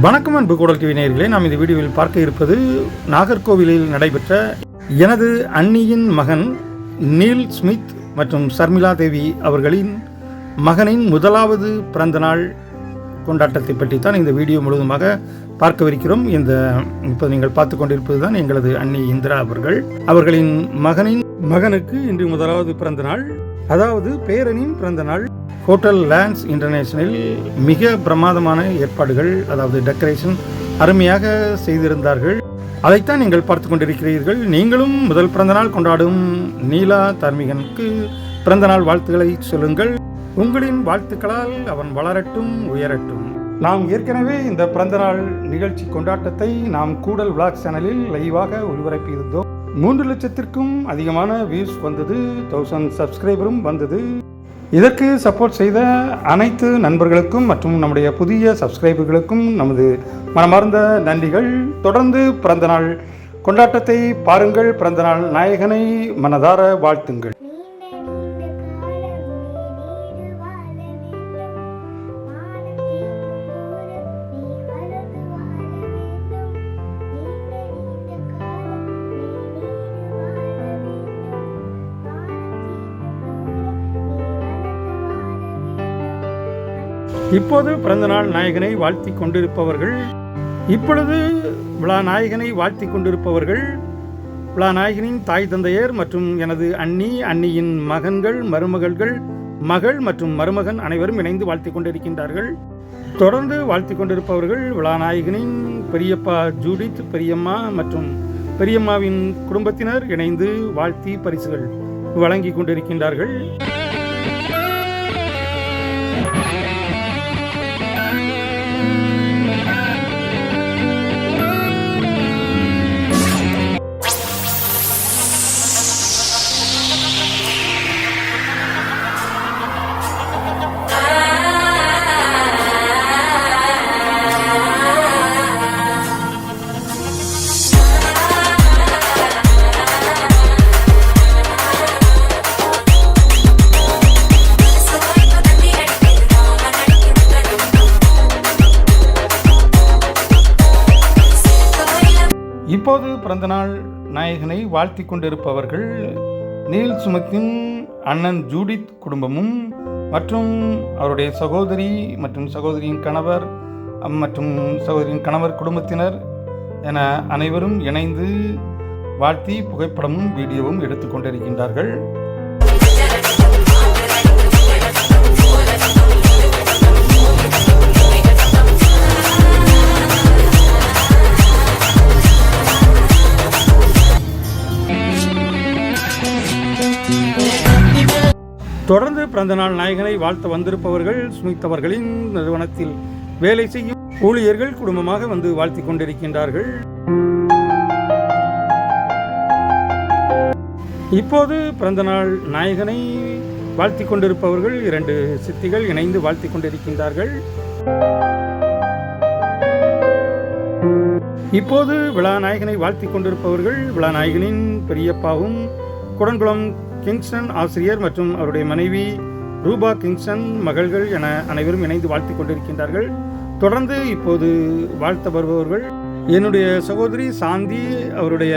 வணக்கம் அன்பு கூடல் டிவி நேயர்களே நாம் இந்த வீடியோவில் பார்க்க இருப்பது நாகர்கோவிலில் நடைபெற்ற எனது அன்னியின் மகன் நீல் ஸ்மித் மற்றும் சர்மிளா தேவி அவர்களின் மகனின் முதலாவது பிறந்த நாள் கொண்டாட்டத்தை பற்றி தான் இந்த வீடியோ முழுவதுமாக பார்க்கவிருக்கிறோம். இந்த இப்போ நீங்கள் பார்த்து கொண்டிருப்பது தான் எங்களது அண்ணி இந்திரா அவர்கள். அவர்களின் மகனின் மகனுக்கு இன்று முதலாவது பிறந்த நாள். அதாவது பேரனின் பிறந்த நாள். ஹோட்டல் லேண்ட்ஸ் இன்டர்நேஷனல் மிக பிரமாதமான ஏற்பாடுகள் அதாவது டெக்கரேஷன் அருமையாக செய்திருந்தார்கள். அதைத்தான் நீங்கள் பார்த்து கொண்டிருக்கிறீர்கள். நீங்களும் முதல் பிறந்தநாள் கொண்டாடும் நீலா தார்மிகனுக்கு பிறந்தநாள் வாழ்த்துக்களை சொல்லுங்கள். உங்களின் வாழ்த்துக்களால் அவன் வளரட்டும் உயரட்டும். நாம் ஏற்கனவே இந்த பிறந்தநாள் நிகழ்ச்சி கொண்டாட்டத்தை நாம் கூடல் விளாக் சேனலில் லைவாக ஒளிபரப்பியிருந்தோம். மூன்று லட்சத்திற்கும் அதிகமான வியூஸ் வந்தது தௌசண்ட் சப்ஸ்கிரைபரும் வந்தது. இதற்கு சப்போர்ட் செய்த அனைத்து நண்பர்களுக்கும் மற்றும் நம்முடைய புதிய சப்ஸ்கிரைபர்களுக்கும் நமது மனமார்ந்த நன்றிகள். தொடர்ந்து பிறந்தநாள் கொண்டாட்டத்தை பாருங்கள். பிறந்தநாள் நாயகனை மனதார வாழ்த்துங்கள். இப்போது பிறந்தநாள் நாயகனை வாழ்த்தி கொண்டிருப்பவர்கள். இப்பொழுது விழா நாயகனை வாழ்த்தி கொண்டிருப்பவர்கள். விழா நாயகனின் தாய் தந்தையர் மற்றும் எனது அண்ணி அண்ணியின் மகன்கள் மருமகள்கள் மகள் மற்றும் மருமகன் அனைவரும் இணைந்து வாழ்த்தி கொண்டிருக்கின்றார்கள். தொடர்ந்து வாழ்த்தி கொண்டிருப்பவர்கள் விழா நாயகனின் பெரியப்பா ஜூடித் பெரியம்மா மற்றும் பெரியம்மாவின் குடும்பத்தினர் இணைந்து வாழ்த்தி பரிசுகள் வழங்கி கொண்டிருக்கின்றார்கள். இப்போது பிறந்தநாள் நாயகனை வாழ்த்தி கொண்டிருப்பவர்கள் நீல் சுமத்தின் அண்ணன் ஜூடித் குடும்பமும் மற்றும் அவருடைய சகோதரி மற்றும் சகோதரியின் கணவர் மற்றும் சகோதரியின் கணவர் குடும்பத்தினர் என அனைவரும் இணைந்து வாழ்த்தி புகைப்படமும் வீடியோவும் எடுத்துக்கொண்டிருக்கின்றார்கள் தொடர்ந்து பிறந்தநாள் நாயகனை வாழ்த்த வந்திருப்பவர்கள் சுமித்தவர்களின் நிறுவனத்தில் வேலை செய்யும் ஊழியர்கள் குடும்பமாக வந்து வாழ்த்தி கொண்டிருக்கின்றார்கள். இப்போது பிறந்தநாள் நாயகனை வாழ்த்தி கொண்டிருப்பவர்கள் இரண்டு சித்திகள் இணைந்து வாழ்த்தி கொண்டிருக்கின்றார்கள். இப்போது விழாநாயகனை வாழ்த்தி கொண்டிருப்பவர்கள் விழாநாயகனின் பெரியப்பாவும் குடன்குளம் கிங்ஸ்டன் ஆசிரியர் மற்றும் அவருடைய மனைவி ரூபா கிங்ஸ்டன் மகள்கள் என அனைவரும் இணைந்து வாழ்த்தி கொண்டிருக்கின்றார்கள். தொடர்ந்து இப்போது வாழ்த்த வருபவர்கள் என்னுடைய சகோதரி சாந்தி அவருடைய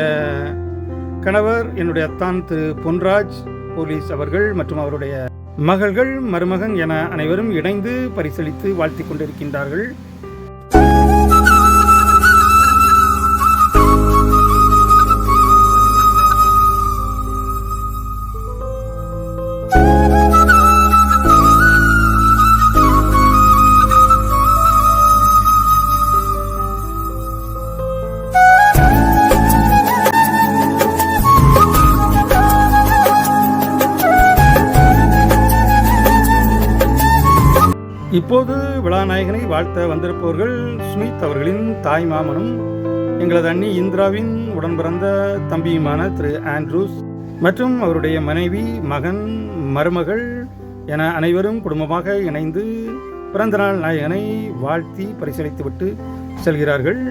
கணவர் என்னுடைய அத்தான் திரு பொன்ராஜ் போலீஸ் அவர்கள் மற்றும் அவருடைய மகள்கள் மருமகன் என அனைவரும் இணைந்து பரிசளித்து வாழ்த்தி கொண்டிருக்கின்றார்கள். இப்போது விழாநாயகனை வாழ்த்த வந்திருப்பவர்கள் ஸ்மித் அவர்களின் தாய் மாமனும் எங்களது அண்ணி இந்திராவின் உடன் பிறந்த தம்பியுமான திரு ஆண்ட்ரூஸ் மற்றும் அவருடைய மனைவி மகன் மருமகள் என அனைவரும் குடும்பமாக இணைந்து பிறந்தநாள் நாயகனை வாழ்த்தி பரிசீலித்துவிட்டு செல்கிறார்கள்.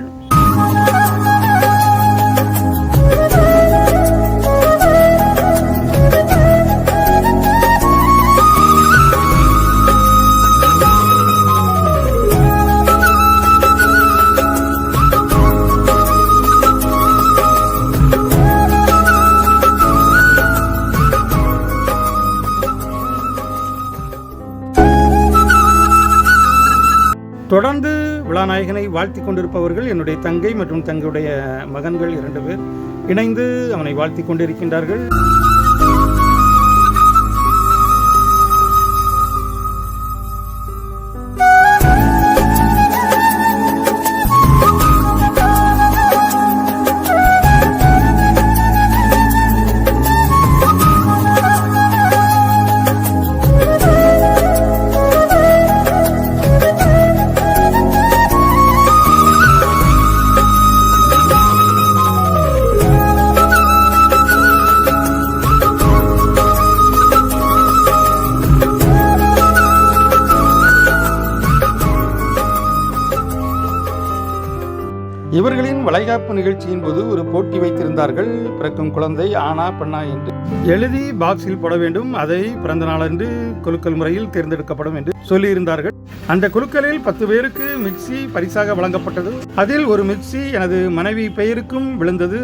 தொடர்ந்து விழாநாயகனை வாழ்த்தி கொண்டிருப்பவர்கள் என்னுடைய தங்கை மற்றும் தங்களுடைய மகன்கள் இரண்டு பேர் இணைந்து அவனை வாழ்த்தி கொண்டிருக்கின்றார்கள். இவர்களின் வளைகாப்பு நிகழ்ச்சியின் போது ஒரு போட்டி வைத்திருந்தார்கள். பிறக்கும் குழந்தை ஆனா பெண்ணா என்று. எழுதி பாக்ஸில் போட வேண்டும். அதை பிறந்த நாளன்று குலுக்கல் முறையில் தேர்ந்தெடுக்கப்படும் என்று சொல்லியிருந்தார்கள். அந்த குலுக்கலில் பத்து பேருக்கு மிக்சி பரிசாக வழங்கப்பட்டது. அதில் ஒரு மிக்சி எனது மனைவி பெயருக்கும் விழுந்தது.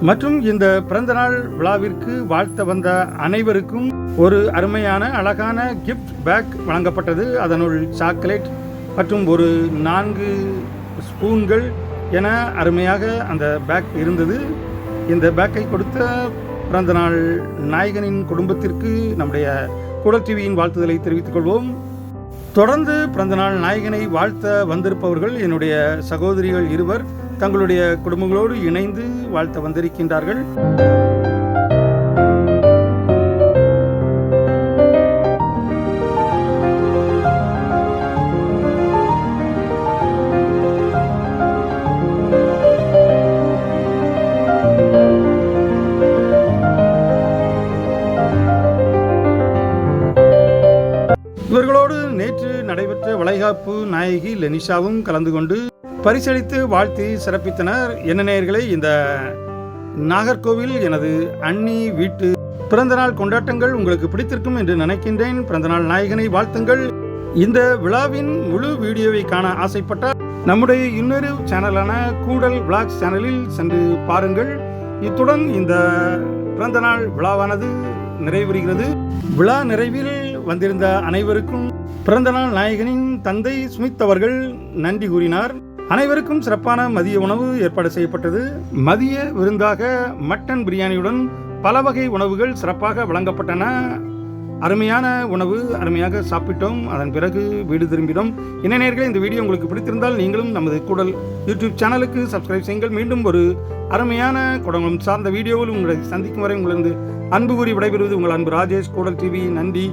மற்றும் இந்த பிறந்தநாள் விழாவிற்கு வாழ்த்த வந்த அனைவருக்கும் ஒரு அருமையான அழகான கிஃப்ட் பேக் வழங்கப்பட்டது. அதனுள் சாக்லேட் மற்றும் ஒரு நான்கு ஸ்பூன்கள் என அருமையாக அந்த பேக் இருந்தது. இந்த பேக்கை கொடுத்த பிறந்தநாள் நாயகனின் குடும்பத்திற்கு நம்முடைய குடல் டிவியின் வாழ்த்துதலை தெரிவித்துக் கொள்வோம். தொடர்ந்து பிறந்தநாள் நாயகனை வாழ்த்த வந்திருப்பவர்கள் என்னுடைய சகோதரிகள் இருவர் தங்களுடைய குடும்பங்களோடு இணைந்து வாழ்த்த வந்திருக்கின்றார்கள். இவர்களோடு நேற்று நடைபெற்ற வளைகாப்பு நாயகி லெனிஷாவும் கலந்து கொண்டு பரிசளித்து வாழ்த்தி சிறப்பித்தனர். என்ன நேயர்களே இந்த நாகர்கோவில் எனது அண்ணி வீட்டு பிறந்தநாள் கொண்டாட்டங்கள் உங்களுக்கு பிடித்திருக்கும் என்று நினைக்கின்றேன். பிறந்தநாள் நாயகனை வாழ்த்துங்கள். இந்த விழாவின் முழு வீடியோவை காண ஆசைப்பட்டால் நம்முடைய இன்னொரு சேனலான கூடல் விளாக்ஸ் சேனலில் சென்று பாருங்கள். இத்துடன் இந்த பிறந்தநாள் விழாவானது நிறைவுறுகிறது. விழா நிறைவில் வந்திருந்த அனைவருக்கும் பிறந்தநாள் நாயகனின் தந்தை சுமித் அவர்கள் நன்றி கூறினார். அனைவருக்கும் சிறப்பான மதிய உணவு ஏற்பாடு செய்யப்பட்டது. மதிய விருந்தாக மட்டன் பிரியாணியுடன் பல வகை உணவுகள் சிறப்பாக வழங்கப்பட்டன. அருமையான உணவு அருமையாக சாப்பிட்டோம். அதன் பிறகு வீடு திரும்பினோம். என்ன நேர்களே இந்த வீடியோ உங்களுக்கு பிடித்திருந்தால் நீங்களும் நமது கூடல் யூடியூப் சேனலுக்கு சப்ஸ்கிரைப் செய்யுங்கள். மீண்டும் ஒரு அருமையான குடங்குளம் சார்ந்த வீடியோவில் உங்களை சந்திக்கும் வரை உங்களிருந்து அன்பு கூறி விடைபெறுவது உங்கள் அன்பு ராஜேஷ் கூடல் டிவி. நன்றி.